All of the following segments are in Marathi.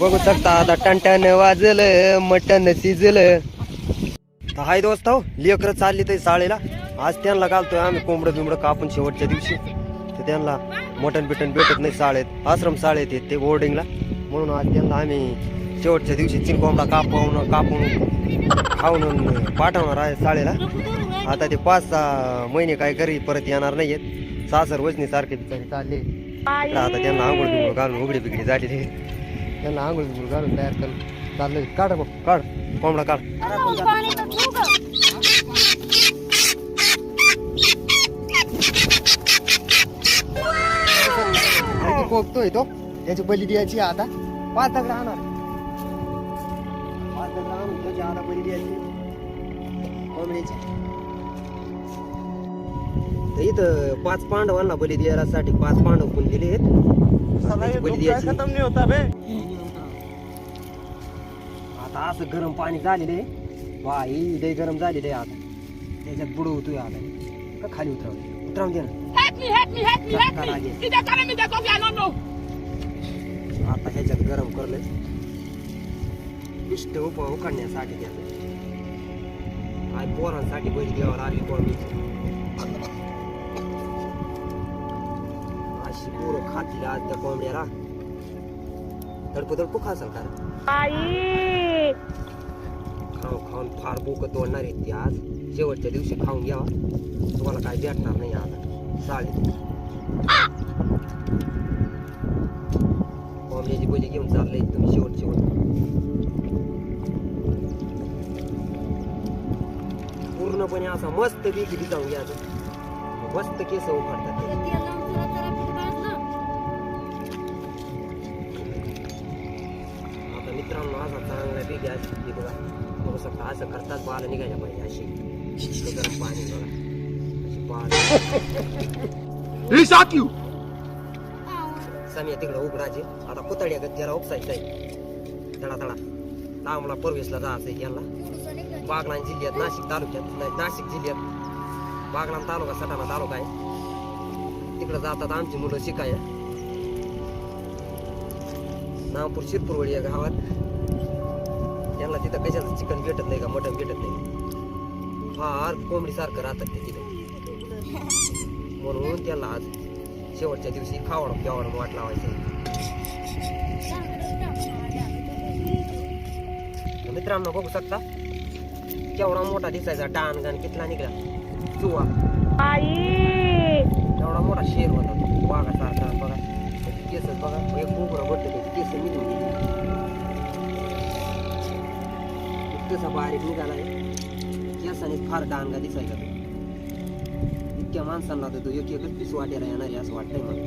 बघू शकता आता टनटन वाजलं मटन शिजलं. तर हाय दोस्त हो लेकरं चालली ते साळेला आज त्यांना घालतोय आम्ही कोंबडं बिंबडं कापून शेवटच्या दिवशी. तर त्यांना मटन बिटन भेटत नाही साळेत आश्रम साळेत येत ते बोर्डिंगला म्हणून आज त्यांना आम्ही शेवटच्या दिवशी चिनकोंबडा कापवून कापून कापून खाऊन पाठवणार आहे साळेला आता ते पाच सहा महिने काय घरी परत येणार नाहीयेत. सासर वजनी सारखे चालले. आता त्यांना आंघोळ बिंघोळ घालून उघडी बिघडी झालेली आहे. त्यांना आंघोळ बिंघोळ घालून तयार करून चाललंय काढ बघ काढ कोंबडा काढ पोगतोय तो त्याची बली द्यायची आता पाच दगड आणणार पाच दगड आणून त्याची आता बली द्यायची कोंबड्याची इथं पाच पांडवांना बली द्यायसाठी पाच पांडव पण दिले आहेत बली द्यायची खत्म नहीं होता बे आता असं गरम पाणी झालेलं आहे. वा ही लय गरम झालेलं आहे आता. त्याच्यात बुडवतोय आता. का खाली उतरावं? उतरावून दे ना. आता ह्याच्यात गरम करलंय. पिष्ट उप उकडण्यासाठी त्याचं काय पोरांसाठी बैल द्यावं लागली कोणी अशी पोरं खातील आज त्या कोंबड्याला. तडपू तडपू खासल का रे? खाऊन खाऊन फार बोक तोडणार आहेत ती आज. शेवटच्या दिवशी खाऊन घ्यावा तुम्हाला काय भेटणार नाही आता चालेल कोंबड्याची बली घेऊन चाललंय तुम्ही शेवट शेवट. पूर्णपणे असा मस्त पैकी डिजाऊन घ्यायचं मस्त केस उखाडतात. पैकी अशी ती बघा बघू शकता असं करताच बाला निघायला पाहिजे अशी गरम पाणी बघा अशी तिकडं उघडायचे आता पुतळ्या त्याला उपसायचं आहे. तडा तडा लांबला परवेशला जायचं आहे याला. बागलाण जिल्ह्यात नाशिक तालुक्यात. नाही नाशिक जिल्ह्यात. बागलाण तालुका सटाणा तालुका आहे. तिकडं जातात आमची मुलं शिकाय नामपूर शिरपूरवडी या गावात. त्यांना तिथं कशाचं चिकन भेटत नाही का मटन भेटत नाही? फार कोंबडी सारखं राहतात ते तिथे. म्हणून त्याला आज शेवटच्या दिवशी खावडं प्यावडं वाट लावायचं. तर मित्रांनो बघू शकता? केवढा मोठा दिसायचा डान गान कितला निघला. चुवा केवढा मोठा शेर होता वाघासारखा बघा. त्याची केस बघा. तसा बारीक निघालाय. केसाने फार डांगा दिसायचा तो इतक्या माणसांना तर तो एक एकच पीस वाट्याला येणार आहे असं वाटतंय मला.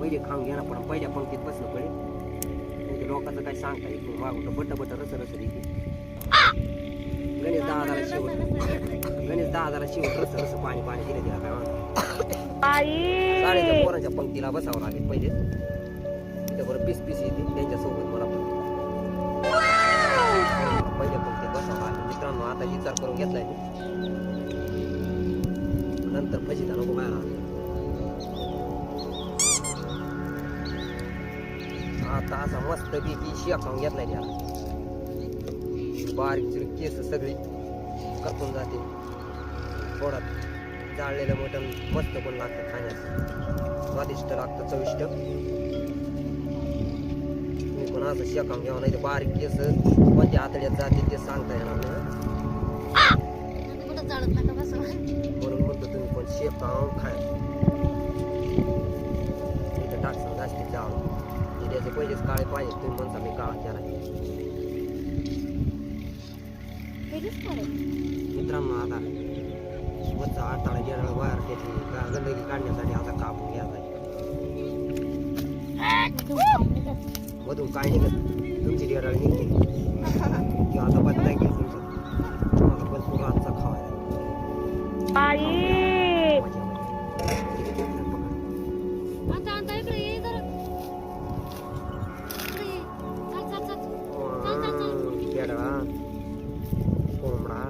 पहिले खाऊन ना पण पहिल्या पंक्तीत बसलं पडेल. म्हणजे लोकांचं काय सांगता येत नाही. मागून बट्ट बट्ट रस रस देते. गणेश दहा हजारा शेवट गणेश दहा हजारा शेवट रस रस पाणी पाणी दिलं तिला काय म्हणतो पोरांच्या पंक्तीला बसावं लागेल पहिले. तिथं बरं पीस पीस येते त्यांच्यासोबत मला मित्रांनो आता विचार करून घेतलाय नंतर फजिता नको बाहेर आता असा मस्त पैकी शेकावून घेतलाय त्याला. बारीक चिरीक केस सगळी करपून जाते. थोडा जाळलेलं मटण मस्त पण लागतं खाण्यास. स्वादिष्ट लागतं चविष्ट. पण असं शेकावून घ्यावं नाही बारीक केस कोणत्या आतड्यात जाते ते सांगता येणार नाही म्हणून म्हणतो तुम्ही पण खाऊन खाय इथं टाकसान जास्तीत जावं त्याचे पहिलेच काळे पाहिजे तुम्ही म्हणता मी काळा केला मित्रांनो आता वरचा आटाळा गेला वायर त्याची गंदगी काढण्यासाठी आता कापून घ्यायचा मधून काय निघत? तुमची डेराळ निघते. की आता बदलाय की तुमचं. तुम्हाला भरपूर आजचा खावायला पेडा कोंबडा.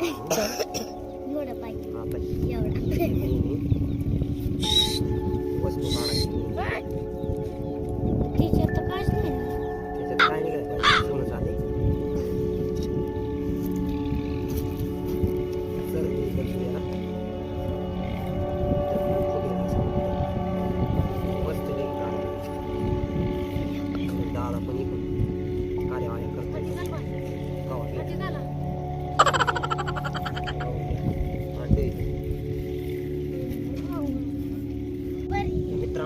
पाहिजे. आता एवढा.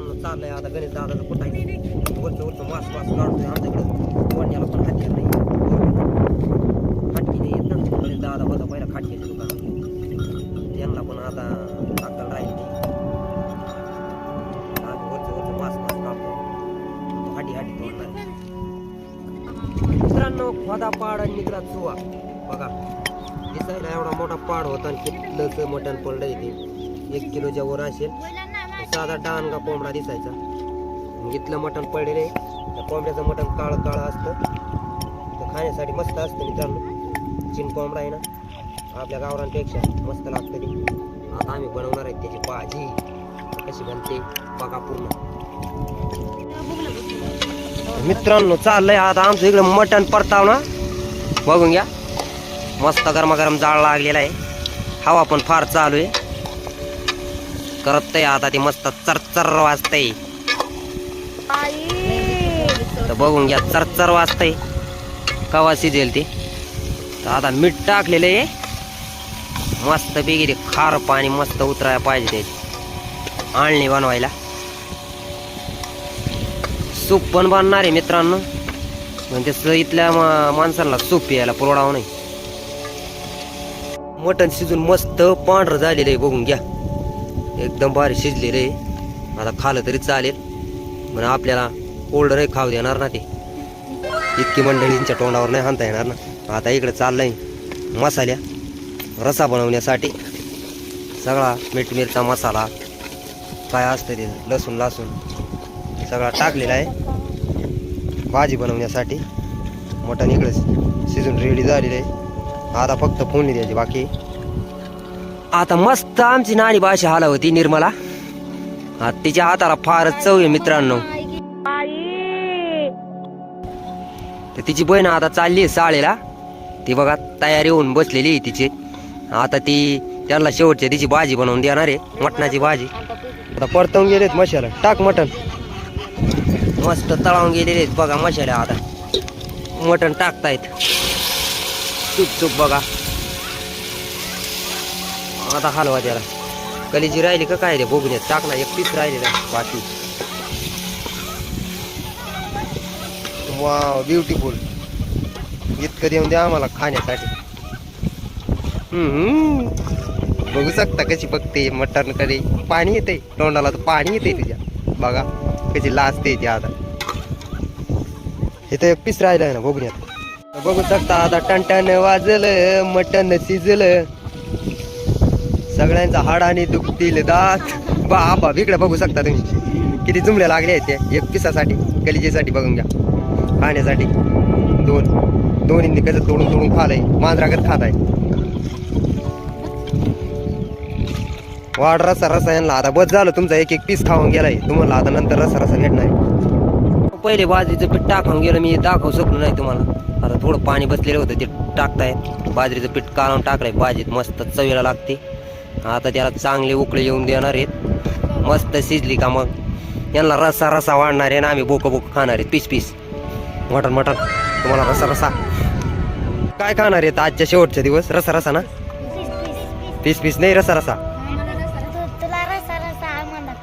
मित्रांनो चाललंय. आता गणेश दादाचं आहे. वरचं वरचं मास मास काढतोय आमच्याकडं वडण्याला पण हाती नाही. खाटकी नाही. येत ना गणेश दादा होता. पहिला खाटकी दुकानात त्यांना पण आता अक्कल राहील नाही आम्ही वरचं वरचं मास मास काढतोय. हाटी हाटी तोडणार मित्रांनो खोदा पाड आणि निघला चुवा. बघा. दिसायला एवढा मोठा पाड होता आणि कितलंच मटण पडलं ते. एक किलोच्या वर असेल. साधा डानगा कोंबडा दिसायचा. इथलं मटण पडलेलं आहे. त्या कोंबड्याचं मटण काळं काळं असतं. तर खाण्यासाठी मस्त असतं मित्रांनो. चिन कोंबडा आहे ना. आपल्या गावरांपेक्षा मस्त लागतं ते. आता आम्ही बनवणार आहे त्याची भाजी. कशी बनते बघा पूर्ण. मित्रांनो चाललंय आता आमचं इकडं मटण परताव ना बघून घ्या. मस्त गरमागरम जाळ लागलेला आहे. हवा पण फार चालू आहे. करत आता ते मस्त चरचर वाजतंय. तर बघून घ्या चरचर वाजतंय. कवा शिजेल ते? तर आता मीठ टाकलेलं आहे. मस्त पैकी ते खार पाणी मस्त उतरायला पाहिजे त्याची आळणी बनवायला. सूप पण बनणार आहे मित्रांनो. म्हणजे इथल्या माणसांना सूप यायला पुरवडावं नाही. मटण शिजून मस्त पांढरं झालेलं आहे बघून घ्या. एकदम भारी शिजले रे. आता खालं तरी चालेल. म्हणून आपल्याला कोल्डरही खाऊ देणार ना ते. इतकी मंडळींच्या तोंडावर नाही हाणता येणार ना. आता इकडे चाललंय मसाल्या रसा बनवण्यासाठी. सगळा मीठ मिरचा मसाला काय असतं ते लसूण लसूण सगळा टाकलेला आहे. भाजी बनवण्यासाठी. मटण इकडे शिजून रेडी झालेलं आहे. आता फक्त फोडणी द्यायची बाकी आता मस्त आमची नाणी भाषा हाला होती निर्मला. आता तिच्या हाताला फारच चव आहे मित्रांनो. तर तिची बहीण आता चालली आहे शाळेला. ती बघा तयारी होऊन बसलेली आहे तिची. आता ती त्यांना शेवटच्या तिची भाजी बनवून देणार आहे मटणाची भाजी. आता परतवून गेलेत मशाला. टाक मटण. मस्त तळावून गेलेले आहेत बघा मशाला आता. मटण टाकतायत. चुप चुप बघा. आता हलवा त्याला कलीजी राहिली का काय रे बघून टाक ना एक पीस राहिलेला आहे बाकी वा ब्युटिफुल इतकं देऊन द्या आम्हाला खाण्यासाठी. बघू शकता कशी बघते मटण कधी पाणी येते तोंडाला तर पाणी येते तुझ्या. बघा कशी लाजते ती आता. इथं एक पीस राहिलं ना बघून बघू शकता आता टणटण वाजलं मटण शिजलं. सगळ्यांचा हाडाने दुखतील दात. बाबा इकडे बघू शकता तुम्ही. किती जुमल्या लागले आहेत ते. एक पिसासाठी गलिजेसाठी बघून घ्या. खाण्यासाठी दोन. दोन्ही कसं तोडून तोडून खालय. मांजरागत खात आहे वाढ रसा रसा यांना आता बस झालं. तुमचा एक एक पीस खाऊन गेलाय. तुम्हाला आता नंतर रसा रसा भेटणार आहे. पहिले बाजरीचं पीठ टाकून गेलं. मी दाखवू शकलो नाही तुम्हाला. आता थोडं पाणी बसलेलं होतं ते टाकताय बाजरीचं पीठ काढून टाकलंय. भाजीत मस्त चवीला लागते. आता त्याला चांगले उकळे येऊन देणार आहेत. मस्त शिजली का मग? यांना रसा रसा वाढणार आहे ना आम्ही बोक बोक खाणार आहेत. Piece piece. मटन मटन तुम्हाला रसा रसा. काय खाणार आहेत आजच्या शेवटच्या दिवस? रसा रसा ना? पीस पीस नाही रसा रसा? आम्हाला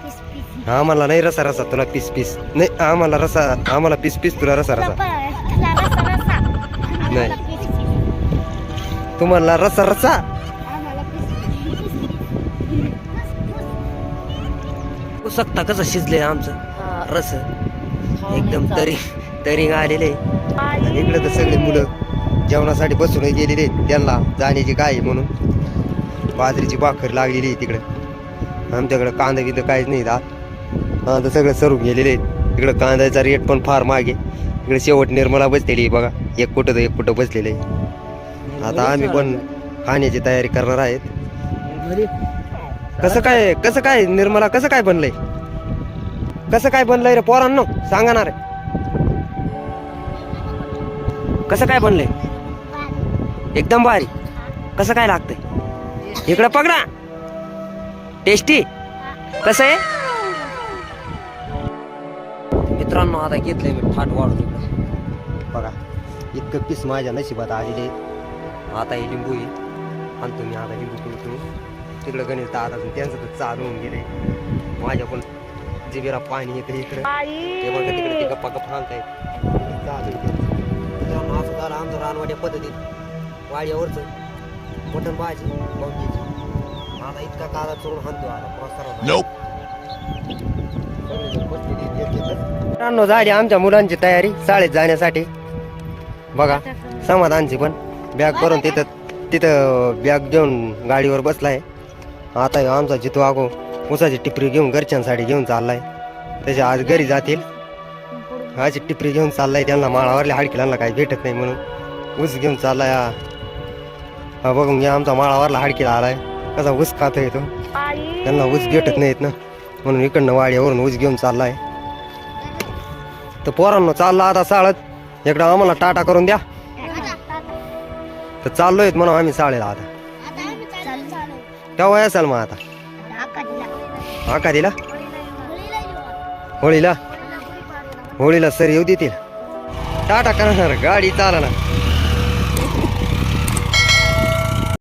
पीस आम्हाला नाही रसा रसा तुला पीस पीस. नाही आम्हाला रसा आम्हाला पीस पीस तुला रसा रसा. नाही. तुम्हाला रसा रसा? शकता कसं शिजले आमचं? रस. एकदम तरी तरी आलेले आणि इकडे तर सगळे मुलं जेवणासाठी बसून गेलेले आहेत. त्यांना जाण्याची काय म्हणून? बाजरीची भाकर लागलेली आहे तिकडे. आमच्याकडे कांदा बिंदा काहीच नाही आता सगळं सरून गेलेले इकडे कांद्याचा रेट पण फार मागे. इकडे शेवट निर्मला बसलेली बघा. एक कुठं तर एक कुठं बसलेले आहे. आता आम्ही पण खाण्याची तयारी करणार आहेत. कसं काय कसं काय निर्मला कसं काय बनलंय? कसं काय बनलंय रे पोरांनो? सांगा ना रे. कसं काय बनलंय? एकदम भारी. कसं काय लागतंय? इकडं पकडा टेस्टी कसं आहे? मित्रांनो आता घेतलंय मी ठाट वाढून इकडं. बघा इतकं पीस माझ्या नशिबात आलेले आता हे लिंबू आहे. आणतो मी आता लिंबू तुम्ही तिकडं गणेश दादा त्यांचं तर चालू होऊन गेले माझ्या पण जिबेरा पाणी येते इकडे. ते बघा तिकडे ते गप्पा गप्पा हाणतायत. चालू. मित्रांनो, असं झालं आमचं रानवाड्या पद्धतीत वाड्यावरच मटण भाजी कोंबडीची आता इतका काळा चोरून हाणतो आला. मित्रांनो झाली आमच्या मुलांची तयारी शाळेत जाण्यासाठी. बघा समाधानची पण. बॅग भरून तिथं तिथं बॅग घेऊन गाडीवर बसलाय. आता ह्यो आमचा जितू आगो उसाची टिपरी घेऊन घरच्यांसाठी घेऊन चाललाय. त्याच्या आज घरी जातील. अशी टिपरी घेऊन चाललाय त्यांना माळावरल्या हाडकिलांना काही भेटत नाही म्हणून. ऊस घेऊन चाललाय. हा. हा बघून घ्या आमचा माळावरला हाडकिला आलाय. कसा ऊस खातो येतो त्यांना ऊस भेटत नाहीत ना. म्हणून इकडनं वाड्यावरून ऊस घेऊन चाललाय. तर पोरांनो चालला आता साळत इकडं आम्हाला टाटा करून द्या. तर चाललोय म्हणून आम्ही साळेला आता. केव्हा असाल मग आता? आका दिला होळीला होळीला? सर येऊ देतील. टाटा करणार गाडी चाला ना